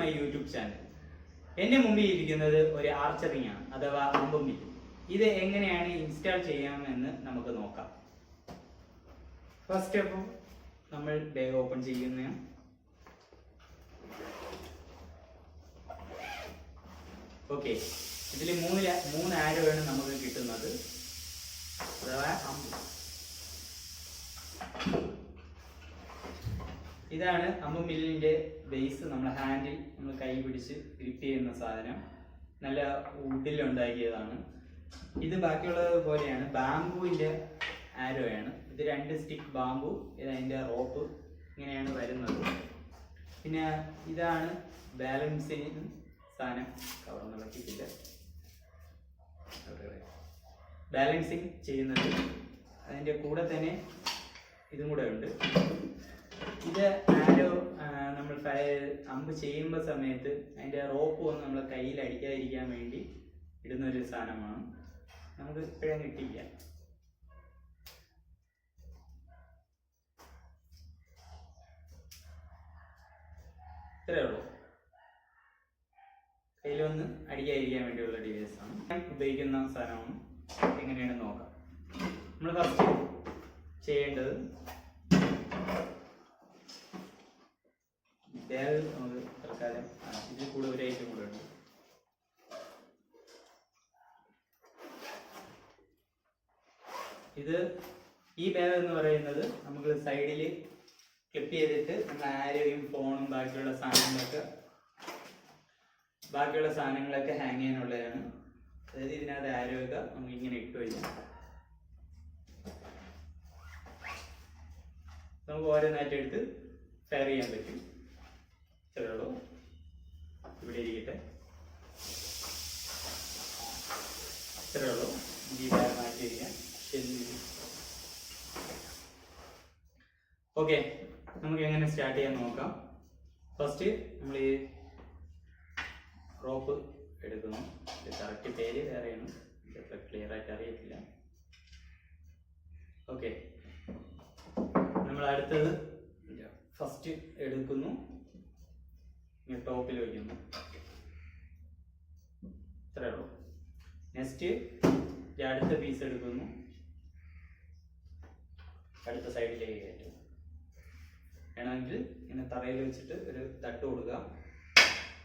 My YouTube channel എന്റെ മുമ്പിൽ ഇരിക്കുന്നത് ഒരു ആർച്ചറിങ് ആണ് അഥവാ അമ്പുമ്മി. ഇത് എങ്ങനെയാണ് ഇൻസ്റ്റാൾ ചെയ്യാമെന്ന് നമുക്ക് നോക്കാം. ഫസ്റ്റ് സ്റ്റെപ്പ് നമ്മൾ ബാഗ് ഓപ്പൺ ചെയ്യുന്ന. ഓക്കെ ഇതിൽ മൂന്ന് മൂന്ന് ആരോ ആണ് നമുക്ക് കിട്ടുന്നത്. അഥവാ ഇതാണ് അമ്പ് മില്ലിന്റെ ബേസ് നമ്മൾ ഹാൻഡിൽ നമ്മൾ കൈ പിടിച്ച് ഗ്രിപ്പ് ചെയ്യുന്ന സാധനം. നല്ല വുഡിൽ ഉണ്ടാക്കിയതാണ്. ഇത് ബാക്കിയുള്ളത് പോലെയാണ്. ബാംബുവിന്റെ ആരോ ആണ്. ഇത് രണ്ട് സ്റ്റിക്ക് ബാംബു ഇത് അതിന്റെ റോപ്പ് ഇങ്ങനെയാണ് വരുന്നത്. പിന്നെ ഇതാണ് ബാലൻസിങ് സാധനം. കവർ നടക്കിയിട്ടില്ല ബാലൻസിങ് ചെയ്യുന്നത്. അതിന്റെ കൂടെ തന്നെ ഇതും കൂടെ ഉണ്ട്. ഇത് ആരോ നമ്മൾ ഫയർ അമ്പ് ചെയ്യുമ്പോൾ സമയത്ത് അതിന്റെ റോപ്പ് ഒന്ന് നമ്മളെ കയ്യിൽ അടിക്കാതിരിക്കാൻ വേണ്ടി ഇടുന്ന ഒരു സാധനമാണ്. നമുക്ക് ഇപ്പോഴും കിട്ടിയില്ല ഇത്രേ ഉള്ളൂ. കയ്യിലൊന്ന് അടിക്കാതിരിക്കാൻ വേണ്ടിയുള്ള ഡിവൈസ് ആണ് ഉപയോഗിക്കുന്ന സാധനമാണ്. എങ്ങനെയാണ് നോക്കാം. നമ്മൾ ഫസ്റ്റ് ചെയ്യേണ്ടത് ബാഗ് നമുക്ക് തൽക്കാലം ആ, ഇതിൽ കൂടെ ഒരു ഐറ്റം കൂടെ ഉണ്ട് ഇത് ഈ ബാഗ് എന്ന് പറയുന്നത് നമുക്ക് സൈഡിൽ ക്ലിപ്പ് ചെയ്തിട്ട് നമ്മൾ ആരെയും ഫോണും ബാക്കിയുള്ള സാധനങ്ങളൊക്കെ ബാക്കിയുള്ള സാധനങ്ങളൊക്കെ ഹാങ് ചെയ്യാനുള്ളതാണ്. അതായത് ഇതിനകത്ത് ആരോഗ്യ നമുക്ക് ഇങ്ങനെ ഇട്ട് വയ്ക്കാം നമുക്ക് ഓരോന്നായിട്ട് എടുത്ത് ഫെയർ ചെയ്യാൻ പറ്റും. ഇത്രയേ ഉള്ളൂ. ഇവിടെ ഇരിക്കട്ടെ. ഇത്രയേ ഉള്ളൂ നമുക്ക് ഈ ബാഗ് മാറ്റി വയ്ക്കാം ഓക്കെ നമുക്ക് എങ്ങനെ സ്റ്റാർട്ട് ചെയ്യാൻ നോക്കാം. ഫസ്റ്റ് നമ്മൾ ഈ റോപ്പ് എടുക്കുന്നു കറക്റ്റ് പേര് വേറെയാണ്. ഇതൊക്കെ ക്ലിയർ ആയിട്ട് അറിയത്തില്ല. ഓക്കെ നമ്മൾ അടുത്തത് ഫസ്റ്റ് എടുക്കുന്നു. ടോപ്പിൽ വയ്ക്കുന്നു ഇത്രയേ ഉള്ളൂ. നെക്സ്റ്റ് അടുത്ത പീസ് എടുക്കുന്നു. അടുത്ത സൈഡിലേക്ക് കയറ്റും വേണമെങ്കിൽ ഇങ്ങനെ തറയിൽ വെച്ചിട്ട് ഒരു തട്ട് കൊടുക്കുക.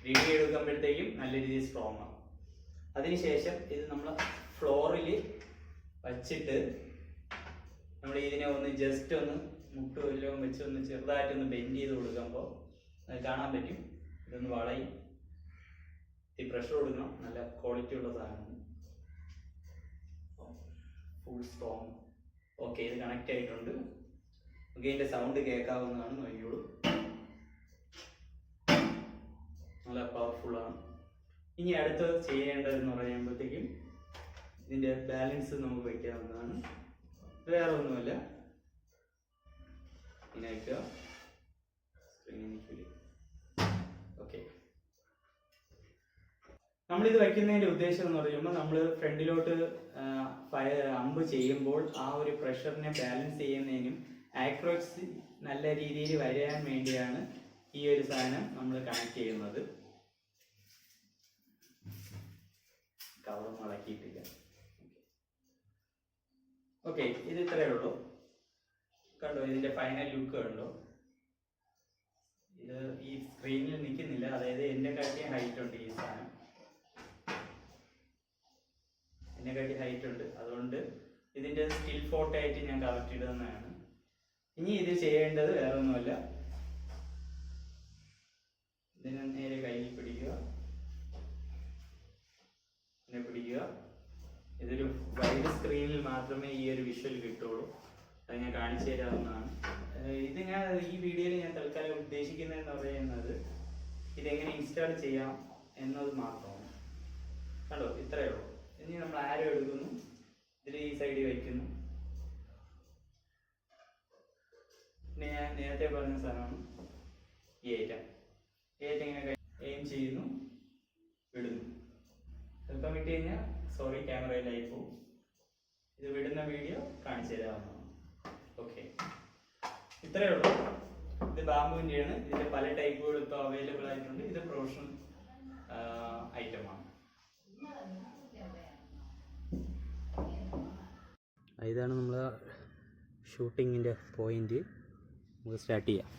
വീഡിയോ എടുക്കുമ്പോഴത്തേക്കും നല്ല രീതിയിൽ സ്ട്രോങ് ആവും. അതിനുശേഷം ഇത് നമ്മൾ ഫ്ലോറിൽ വച്ചിട്ട് നമ്മൾ ഇതിനെ ഒന്ന് ജസ്റ്റ് ഒന്ന് മുട്ട് വല്ലതും വെച്ച് ഒന്ന് ചെറുതായിട്ടൊന്ന് ബെൻഡ് ചെയ്ത് കൊടുക്കുമ്പോൾ അത് കാണാൻ പറ്റും. ഇതൊന്ന് വളയും ഈ പ്രഷർ കൊടുക്കണം. നല്ല ക്വാളിറ്റി ഉള്ള സാധനം ഫുൾ സ്ട്രോങ് ഓക്കെ ഇത് കണക്റ്റ് ആയിട്ടുണ്ട്. ഓക്കെ ഇതിന്റെ സൗണ്ട് കേൾക്കാവുന്നതാണ് നോക്കിയോളൂ നല്ല പവർഫുൾ ആണ്. ഇനി അടുത്ത് ചെയ്യേണ്ടതെന്ന് പറയുമ്പോഴത്തേക്കും ഇതിന്റെ ബാലൻസ് നമുക്ക് വയ്ക്കാവുന്നതാണ് വേറെ ഒന്നുമല്ല ഇങ്ങനെ വയ്ക്കുക ഓക്കെ നമ്മളിത് വയ്ക്കുന്നതിന്റെ ഉദ്ദേശം എന്ന് പറയുമ്പോൾ നമ്മൾ ഫ്രണ്ടിലോട്ട് അമ്പ് ചെയ്യുമ്പോൾ ആ ഒരു പ്രഷറിനെ ബാലൻസ് ചെയ്യുന്നതിനും ആക്രോക്സി നല്ല രീതിയിൽ വരയാൻ വേണ്ടിയാണ് ഈ ഒരു സാധനം നമ്മൾ കണക്ട് ചെയ്യുന്നത്. കവർ മുളക്കിയിട്ടില്ല ഓക്കെ ഇത് ഇത്രയേ ഉള്ളൂ. കണ്ടോ ഇതിന്റെ ഫൈനൽ ലുക്ക് കണ്ടോ? ഇത് ഈ സ്ക്രീനിൽ നിൽക്കുന്നില്ല. അതായത് എന്റെ കാട്ടിയും ഹൈറ്റ് ഉണ്ട് ഈ സാധനം. എന്നെ കാട്ടി ഹൈറ്റ് ഉണ്ട്. അതുകൊണ്ട് ഇതിന്റെ സ്റ്റിൽ ഫോട്ടോ ആയിട്ട് ഞാൻ കറക്റ്റ് ഇടുന്നതാണ്. ഇനി ഇത് ചെയ്യേണ്ടത് വേറെ ഒന്നുമല്ല ഇതിനെ നേരെ കയ്യിൽ പിടിക്കുക. ഇതിനെ പിടിക്കുക. ഇതൊരു വൈഡ് സ്ക്രീനിൽ മാത്രമേ ഈ ഒരു വിഷ്വൽ കിട്ടുള്ളൂ. അത് ഞാൻ കാണിച്ചു തരാവുന്നതാണ്. ഇത് ഞാൻ ഈ വീഡിയോയിൽ ഞാൻ തൽക്കാലം ഉദ്ദേശിക്കുന്നത് എന്ന് പറയുന്നത് ഇതെങ്ങനെ ഇൻസ്റ്റാൾ ചെയ്യാം എന്നത് മാത്രമാണ്. കണ്ടോ? ഇത്രയേ ഉള്ളൂ. ഇനി നമ്മൾ ആരോ എടുക്കുന്നു. ഇതിൽ ഈ സൈഡിൽ വയ്ക്കുന്നു പിന്നെ ഞാൻ നേരത്തെ പറഞ്ഞ സാധനമാണ് ഏറ്റം. ഐറ്റം ഇങ്ങനെ എയിം ചെയ്യുന്നു വിടുന്നു. ചിലപ്പം വിട്ട് കഴിഞ്ഞാൽ സോറി ക്യാമറയിലായി പോകും ഇത് വിടുന്ന വീഡിയോ കാണിച്ചു തരാവുന്നതാണ്. ഓക്കെ ഇത്രയേ ഉള്ളൂ. ഇത് ബാമ്പുവിന്റെയാണ് ഇതിന്റെ പല ടൈപ്പുകൾ ഇപ്പോൾ അവൈലബിൾ ആയിട്ടുണ്ട്. ഇത് പ്രോ പ്രൊഫഷണൽ ഐറ്റമാണ് ഇതാണ് നമ്മളെ ഷൂട്ടിങ്ങിന്റെ പോയിന്റ് നമുക്ക് സ്റ്റാർട്ട് ചെയ്യാം.